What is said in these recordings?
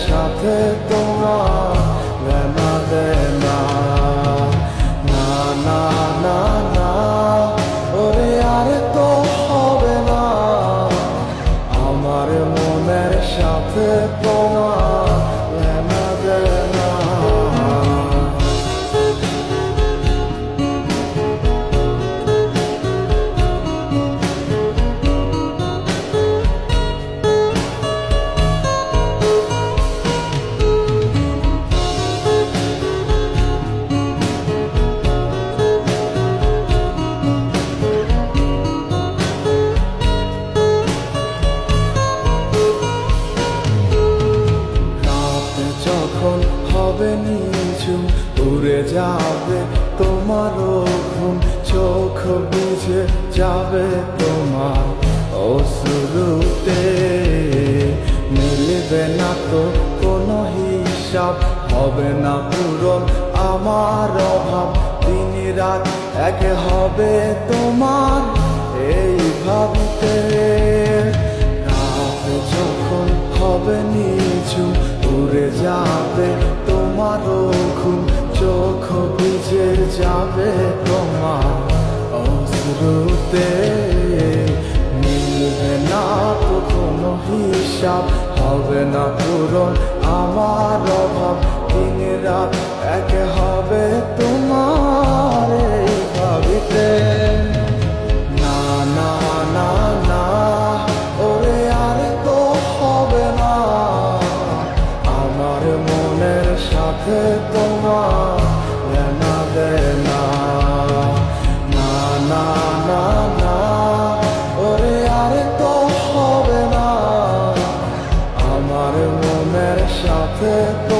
সাথে তোমার যাবে তোমার ঘুম, চোখ বুঝে যাবে তোমার অসুরুতে মিলবে না তো কোনো হিসাব, হবে না পূরণ আমার অভাব। দিন রাত এক হবে তোমার যাবে তোমার অশ্রুতে। মিলবে না তো কোনো হিসাব, হবে না পূরণ আমার অভাব। দিন রাত মনের সাথে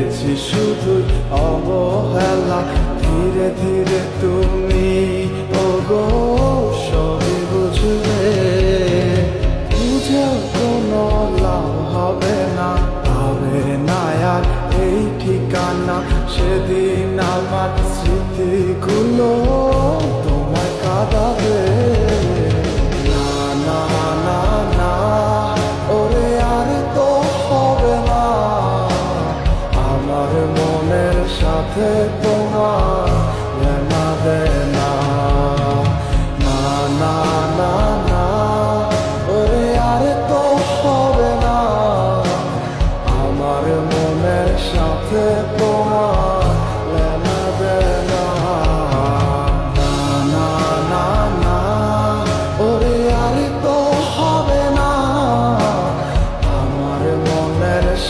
পেয়েছি শুধু অবহেলা। ধীরে ধীরে তুমি তোমার না না না না ওরে আর তো না মনের সাথে তোমার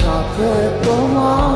সাথে তোমার